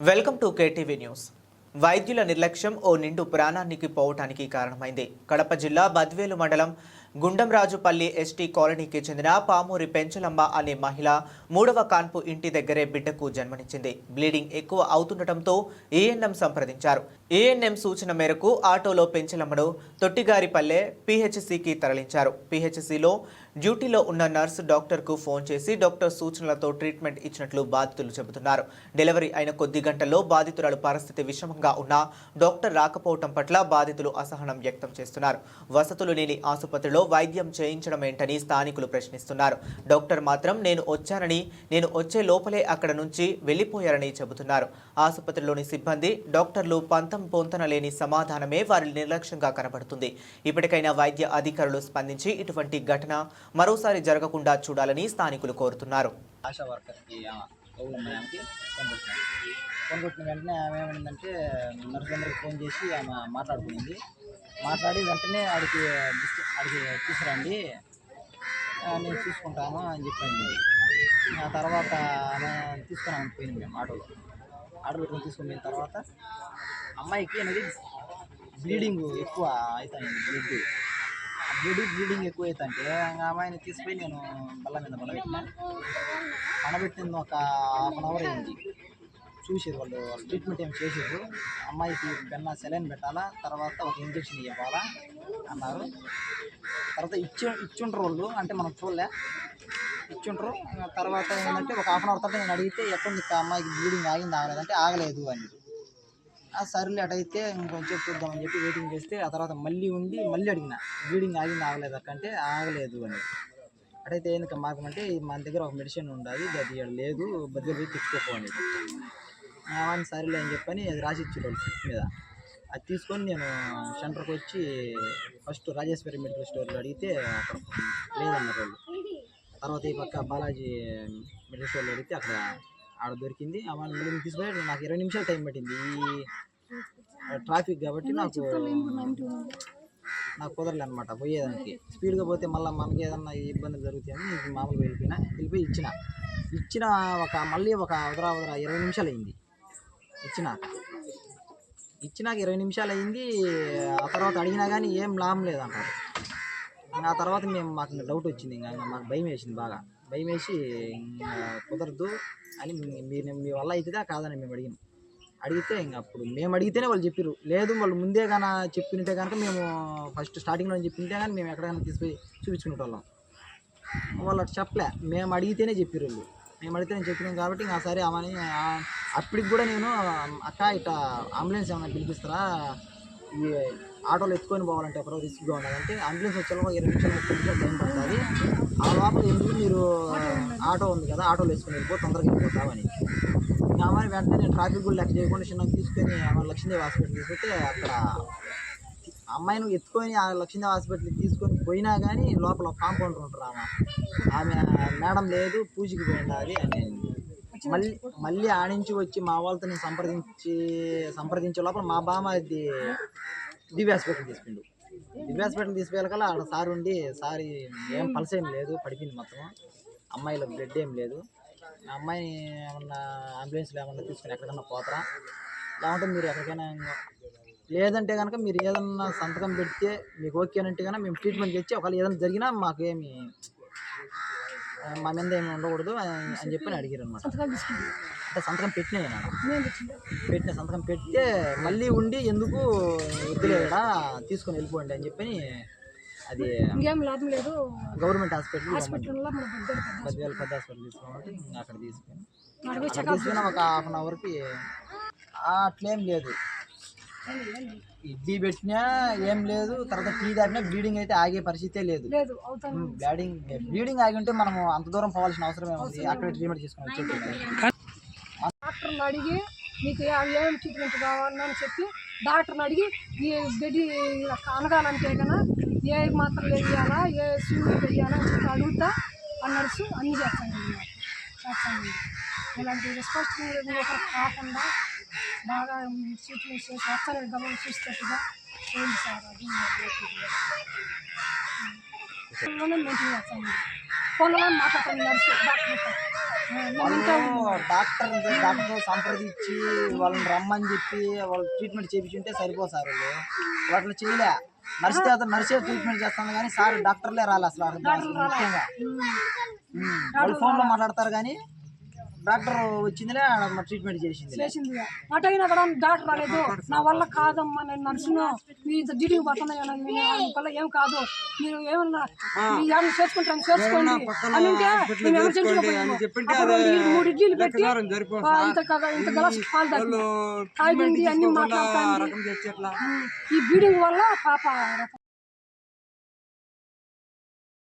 Welcome to KTV news. వైద్యుల నిర్లక్ష్యం ఓ నిండు ప్రాణానికి పోవటానికి కారణమైంది. కడప జిల్లా బద్వేలు మండలం గుండంరాజుపల్లి ఎస్టీ కాలనీకి చెందిన పామూరి పెంచలమ్మ అనే మహిళ మూడవ కాన్పు ఇంటి దగ్గరే బిడ్డకు జన్మనిచ్చింది. బ్లీడింగ్ ఎక్కువ అవుతుండటంతో ఏఎన్ఎం సంప్రదించారు. ఏఎన్ఎం సూచన మేరకు ఆటోలో పెంచలమ్మను తొట్టిగారిపల్లె పిహెచ్సికి తరలించారు. పిహెచ్సిలో డ్యూటీలో ఉన్న నర్సు డాక్టర్కు ఫోన్ చేసి డాక్టర్ సూచనలతో ట్రీట్మెంట్ ఇచ్చినట్లు బాధితులు చెబుతున్నారు. డెలివరీ అయిన కొద్ది గంటల్లో బాధితురాలు పరిస్థితి విషమంగా ఉన్నా డాక్టర్ రాకపోవటం పట్ల బాధితులు అసహనం వ్యక్తం చేస్తున్నారు. వసతులు లేని ఆసుపత్రిలో వైద్యం చేయించడం ఏంటని స్థానికులు ప్రశ్నిస్తున్నారు. డాక్టర్ మాత్రం నేను వచ్చానని నేను వచ్చే లోపలే అక్కడ నుంచి వెళ్ళిపోయారని చెబుతున్నారు. ఆసుపత్రిలోని సిబ్బంది డాక్టర్లు పంతం పొంతన లేని సమాధానమే వారి నిర్లక్ష్యంగా కనబడుతుంది. ఇప్పటికైనా వైద్య అధికారులు స్పందించి ఇటువంటి ఘటన మరోసారి జరగకుండా చూడాలని స్థానికులు కోరుతున్నారు. ఆశా వర్కర్కి కౌలు ఉన్న ఆమెకి ఫోన్ కొట్టినాను ఫోన్ కొట్టిన వెంటనే ఆమె ఏమైందంటే నర్సు ఫోన్ చేసి ఆమె మాట్లాడుకునింది మాట్లాడి వెంటనే ఆడికి ఆడికి తీసుకురండి నేను చూసుకుంటాను అని చెప్పింది ఆ తర్వాత ఆమె తీసుకుని పోయింది మేము ఆటోలో. ఆటో పెట్టుకుని తీసుకుని పోయిన తర్వాత అమ్మాయికి అనేది బ్లీడింగ్ ఎక్కువ అవుతుంది బ్లడ్ బ్లీడింగ్ బ్లీడింగ్ ఎక్కువ అవుతుంటే ఆ అమ్మాయిని తీసుకుపోయి నేను బల్ల మీద పడబెట్టిన. పడబెట్టింది ఒక హాఫ్ అన్ అవర్ అయింది. చూసారు వాళ్ళు వాళ్ళు ట్రీట్మెంట్ ఏం చేసారు అమ్మాయికి బెన్న సెలైన్ పెట్టాలా తర్వాత ఒక ఇంజక్షన్ ఇవ్వాలా అన్నారు. తర్వాత ఇచ్చి ఇచ్చుంటారు వాళ్ళు అంటే మనం చూడలే. ఇచ్చుంటారు తర్వాత ఏంటంటే ఒక హాఫ్ అన్ అవర్ తర్వాత నేను అడిగితే ఎక్కడ అమ్మాయికి బ్లీడింగ్ ఆగింది? ఆగలేదంటే ఆగలేదు అని. సర్లే అటైతే ఇంకొంచెం చూద్దామని చెప్పి వెయిటింగ్ చేస్తే ఆ తర్వాత మళ్ళీ ఉండి మళ్ళీ అడిగిన బ్లీడింగ్ ఆగింది ఆగలేదు? అక్కంటే ఆగలేదు అని. అటైతే ఎందుకు మార్గం అంటే మన దగ్గర ఒక మెడిసిన్ ఉండాలి అది లేదు బద్దలు పోయి తెచ్చుకోపోండి అని. సరేలే అని చెప్పని అది రాసి ఇచ్చేటోళ్ళు స్లిప్ మీద. అది తీసుకొని నేను సెంటర్కి వచ్చి ఫస్ట్ రాజేశ్వరి మెడికల్ స్టోర్లో అడిగితే అక్కడ లేదన్నారు వాళ్ళు. తర్వాత ఈ పక్క బాలాజీ మెడికల్ స్టోర్లో అడిగితే అక్కడ ఆడ దొరికింది. ఆ వాళ్ళు మళ్ళీ తీసుకొని నాకు ఇరవై నిమిషాలు టైం పట్టింది. ఈ ట్రాఫిక్ కాబట్టి నాకు నాకు కుదరలే అనమాట పోయేదానికి. స్పీడ్గా పోతే మళ్ళీ మనకి ఏదన్నా ఇబ్బంది జరుగుతాయని నేను మామూలుగా వెళ్ళిపోయినా. వెళ్ళిపోయి ఇచ్చిన. ఇచ్చిన ఒక మళ్ళీ ఒక ఉదరా ఉదరా ఇరవై నిమిషాలు అయింది. ఇచ్చినాక ఇచ్చినాక ఇరవై నిమిషాలు అయింది. ఆ తర్వాత అడిగినా కానీ ఏం లాభం లేదంటారు ఆ తర్వాత మేము మాకు డౌట్ వచ్చింది. ఇంకా మాకు భయం వేసింది బాగా. భయం వేసి కుదరదు అని మీరు మీ వల్ల అవుతుందా కాదని మేము అడిగాం. అడిగితే ఇంకా అప్పుడు మేము అడిగితేనే వాళ్ళు చెప్పారు లేదు వాళ్ళు ముందే కానీ చెప్పినట్టే కనుక మేము ఫస్ట్ స్టార్టింగ్లో చెప్పింటే కానీ మేము ఎక్కడికైనా తీసుకుపోయి చూపించుకునేటోళ్ళం. వాళ్ళు అటు చెప్పలే. మేము అడిగితేనే చెప్పారు వాళ్ళు. మేము అడిగితే నేను చెప్పినాం కాబట్టి ఇంకా సరే అవని అప్పటికి కూడా నేను అక్క ఇట్లా అంబులెన్స్ ఏమైనా పిలిపిస్తారా? ఈ ఆటోలు ఎత్తుకొని పోవాలంటే ఒకరోజు రిస్క్గా ఉండాలంటే అంబులెన్స్ వచ్చేలోపు ఇరవై నిమిషాలు ముప్పై నిమిషాలు టైం పడుతుంది. ఆ లోపల ఎందుకు మీరు ఆటో ఉంది కదా ఆటోలు వేసుకొని వెళ్ళిపో తొందరగా వెళ్ళిపోతామని ఇంకా అమ్మాయి వెంటనే నేను ట్రాఫిక్ కూడా లెక్క చేయకుండా చిన్న తీసుకొని ఆమె లక్ష్మీదేవి హాస్పిటల్ తీసుకుంటే అక్కడ అమ్మాయిని ఎత్తుకొని ఆ లక్ష్మీదేవి హాస్పిటల్కి తీసుకొని పోయినా కానీ లోపల కాంపౌండర్ ఉంటారు ఆమె ఆమె మేడం లేదు పూజకి పోయినది అని. మళ్ళీ మళ్ళీ ఆడించి వచ్చి మా వాళ్ళతో నేను సంప్రదించి సంప్రదించే లోపల మా బామ్మ అది దివ్య హాస్పిటల్ తీసుకుండు దివ్య హాస్పిటల్ తీసుకెళ్ళకల్లా ఆడ సార్ ఉండి సార్ ఏం పల్స్ ఏం లేదు పడిపోయింది మొత్తం అమ్మాయిలో బ్లడ్ ఏం లేదు. మా అమ్మాయిని ఏమన్నా అంబులెన్స్లో ఏమన్నా తీసుకుని ఎక్కడికన్నా పోతారా? లేకుంటే మీరు ఎక్కడికైనా లేదంటే కనుక మీరు ఏదన్నా సంతకం పెడితే మీకు ఓకే అంటే కనుక మేము ట్రీట్మెంట్ తెచ్చి ఒకవేళ ఏదైనా జరిగినా మాకేమి మా మీద ఏమి ఉండకూడదు అని అని చెప్పి అడిగారు అనమాట అంటే సంతకం పెట్టినా నేను. పెట్టిన సంతకం పెడితే మళ్ళీ ఉండి ఎందుకు వద్దులేడా తీసుకొని వెళ్ళిపోండి అని చెప్పి అది ఇంకేం లాభం లేదు. గవర్నమెంట్ హాస్పిటల్ హాస్పిటల్లో మన. పదివేల పెద్ద హాస్పిటల్. తీసుకోమంటే ఇంకా అక్కడ తీసుకొని తీసుకుని ఒక హాఫ్ అన్ అవర్కి అట్లేం లేదు. ఇడ్లీ పెట్టినా ఏం లేదు తర్వాత టీ తాగినా బ్లీడింగ్ అయితే ఆగే పరిస్థితే లేదు. బ్లీడింగ్ బ్లీడింగ్ ఆగి ఉంటే మనం అంత దూరం పోవాల్సిన అవసరం ఏముంది అక్కడ ట్రీట్మెంట్ చేసుకుని వచ్చేది డాక్టర్ని అడిగి మీకు ఏ- ట్రీట్మెంట్ కావాలని చెప్పి డాక్టర్ని అడిగి ఈ బెడ్ అనగానంటే కన్నా ఏ మాత్రలు వేయాలా ఏ సూర్యులు వేయాలా అని చెప్పి అడుగుతా ఆ నర్సు అన్నీ చేస్తాను చేస్తాను ఇలాంటి ఒకరు కాకుండా బాగా ట్రీట్మెంట్ చేసి అచ్చని గమనం చూసేటట్టుగా చేయండి సార్ అది ఫోన్లో మాట్లాడతాను నర్సు డాక్టర్ డాక్టర్ సంప్రదించి వాళ్ళని రమ్మని చెప్పి వాళ్ళు ట్రీట్మెంట్ చేయించుంటే సరిపోదు సార్ వాళ్ళు. అట్లా చేయలే. నర్స్ అతను నర్సే ట్రీట్మెంట్ చేస్తాను కానీ సార్ డాక్టర్లే రాలే అసలు ముఖ్యంగా. వాళ్ళు ఫోన్లో మాట్లాడతారు కానీ డాక్టర్ వచ్చిందిలే ట్రీట్మెంట్ చేసింది చేసింది అటైనా కూడా డాక్టర్ రాలేదు. నా వల్ల కాదమ్మా నేను నర్సును మీ ఇంత డ్యూటీకి పోతున్నాను వల్ల ఏం కాదు. మీరు ఏమన్నా ఏమైనా చేసుకుంటాను చేసుకోండి. అని ఉంటే మేము ఎమర్జెన్సీలో మూడు ఇడ్లీలు పెట్టి ఇంత కదా ఇంత గ్లాస్ పాలు తాగింది అన్ని మాట్లాడతాంది. ఈ బ్లీడింగ్ వల్ల పాప